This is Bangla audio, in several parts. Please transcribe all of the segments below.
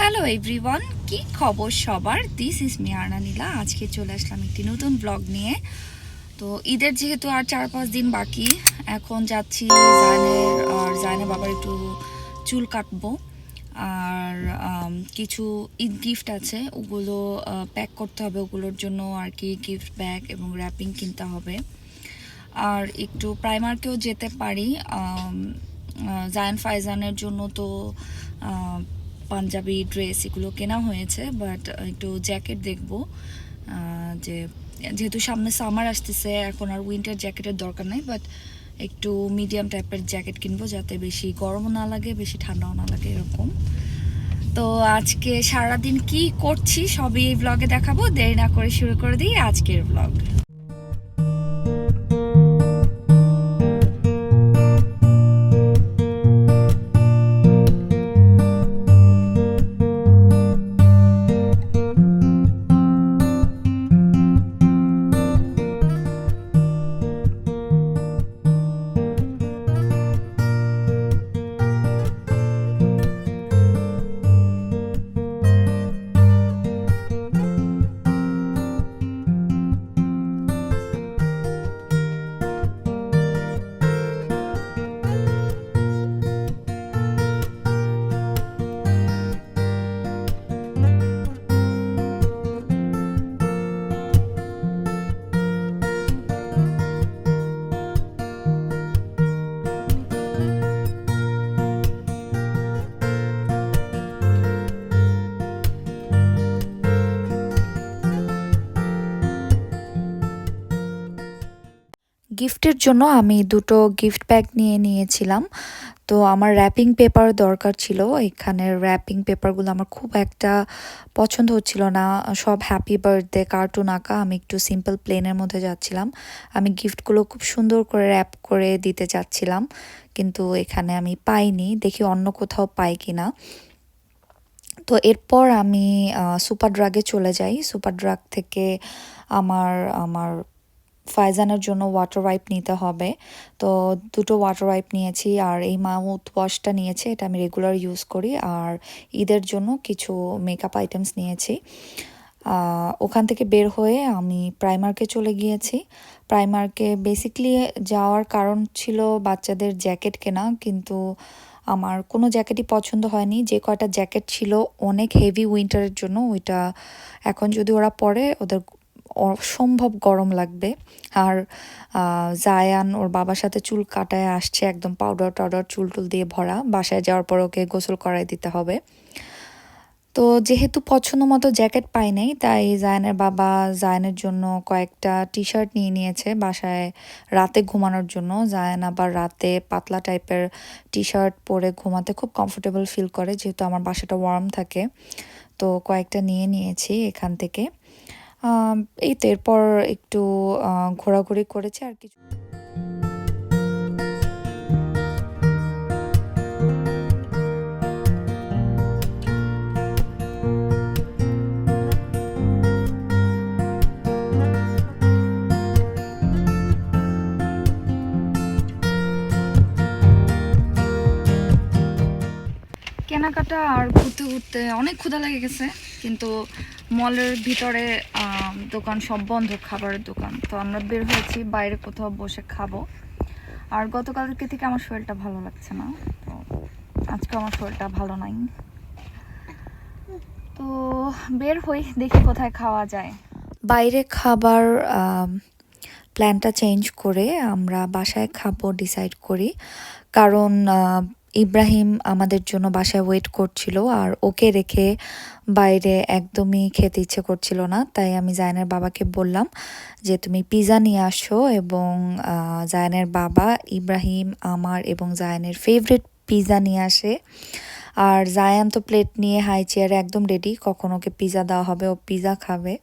হ্যালো এভরিওয়ান কি খবর সবার? দিস ইজ মিয়ানা নীলা আজকে চলে আসলাম একটি নতুন ব্লগ নিয়ে। তো ঈদের যেহেতু আর চার পাঁচ দিন বাকি, এখন যাচ্ছি জায়নের আর জায়নের বাবার একটু চুল কাটবো। আর কিছু ঈদ গিফট আছে, ওগুলো প্যাক করতে হবে। ওগুলোর জন্য আর কি গিফট ব্যাগ এবং র্যাপিং কিনতে হবে। আর একটু প্রাইমার্কেও যেতে পারি। জায়ান ফাইজানের জন্য তো পাঞ্জাবি ড্রেস এগুলো কেনা হয়েছে বাট একটু জ্যাকেট দেখব। যে যেহেতু সামনে সামার আসতেছে, এখন আর উইন্টার জ্যাকেটের দরকার নেই বাট একটু মিডিয়াম টাইপের জ্যাকেট কিনবো যাতে বেশি গরমও না লাগে, বেশি ঠান্ডাও না লাগে, এরকম। তো আজকে সারাদিন কি করছি সবই এই ব্লগে দেখাবো, দেরি না করে শুরু করে দিই আজকের ব্লগ গিফটের জন্য আমি দুটো গিফট ব্যাগ নিয়ে নিয়েছিলাম। তো আমার র্যাপিং পেপার দরকার ছিল। এখানের র্যাপিং পেপারগুলো আমার খুব একটা পছন্দ হচ্ছিল না। সব হ্যাপি বার্থডে কার্টুন আঁকা। আমি একটু সিম্পল প্লেনের মধ্যে যাচ্ছিলাম। আমি গিফটগুলো খুব সুন্দর করে র্যাপ করে দিতে চাচ্ছিলাম। কিন্তু এখানে আমি পাইনি। দেখি অন্য কোথাও পাই কিনা। তো এরপর আমি সুপার ড্রাগে চলে যাই। সুপার ড্রাগ থেকে আমার আমার ফাইজানের জন্য ওয়াটার ওয়াইপ নিতে হবে। তো দুটো ওয়াটার ওয়াইপ নিয়েছি আর এই মাউথ ওয়াশটা নিয়েছি, এটা আমি রেগুলার ইউজ করি। আর ঈদের জন্য কিছু মেকআপ আইটেমস নিয়েছি। ওখান থেকে বের হয়ে আমি প্রাইমার্কে চলে গিয়েছি। প্রাইমার্কে বেসিকলি যাওয়ার কারণ ছিল বাচ্চাদের জ্যাকেট কেনা, কিন্তু আমার কোনো জ্যাকেটই পছন্দ হয়নি। যে কয়টা জ্যাকেট ছিল অনেক হেভি উইন্টারের জন্য, ওইটা এখন যদি ওরা পরে, ওদের অসম্ভব গরম লাগবে। আর জায়ান ওর বাবার সাথে চুল কাটায় আসছে, একদম পাউডার টাউডার চুল টুল দিয়ে ভরা। বাসায় যাওয়ার পর ওকে গোসল করাই দিতে হবে। তো যেহেতু পছন্দ মতো জ্যাকেট পাই নাই, তাই জায়নের বাবা জায়নের জন্য কয়েকটা টি শার্ট নিয়ে নিয়েছে বাসায় রাতে ঘুমানোর জন্য। জায়ান আবার রাতে পাতলা টাইপের টি শার্ট পরে ঘুমাতে খুব কমফোর্টেবল ফিল করে, যেহেতু আমার বাসাটা ওয়ার্ম থাকে। তো কয়েকটা নিয়ে নিয়েছি এখান থেকে। এই তো এরপর একটু ঘোরাঘুরি করেছে আর কিছু কেনাকাটা আর ঘুরতে ঘুরতে অনেক ক্ষুধা লেগে গেছে, কিন্তু মলের ভিতরে দোকান সব বন্ধ, খাবারের দোকান। তো আমরা বের হয়েছি, বাইরে কোথাও বসে খাব। আর গতকালকে থেকে আমার শরীরটা ভালো লাগছে না, তো আজকে আমার শরীরটা ভালো নাই। তো বের হই, দেখি কোথায় খাওয়া যায়। বাইরে খাবার প্ল্যানটা চেঞ্জ করে আমরা বাসায় খাব ডিসাইড করি। কারণ ইব্রাহিম আমাদের জন্য বাসায় ওয়েট করছিল আর ওকে রেখে বাইরে একদমই খেতে ইচ্ছে করছিল না। তাই আমি জায়নের বাবাকে বললাম যে, তুমি পিৎজা নিয়ে আসো এবং জায়নের বাবা ইব্রাহিম, আমার এবং জায়নের ফেভারিট পিৎজা নিয়ে আসে। আর জায়ান তো প্লেট নিয়ে হাই চেয়ারে একদম রেডি কখন ওকে পিৎজা দেওয়া হবে, ও পিজা খাবে।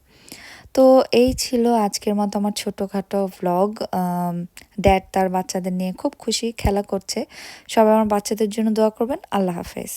তো এই ছিল আজকের মতো আমার ছোটোখাটো ভ্লগ ড্যাড তার বাচ্চাদের নিয়ে খুব খুশি, খেলা করছে। সবাই আমার বাচ্চাদের জন্য দোয়া করবেন। আল্লাহ হাফেজ।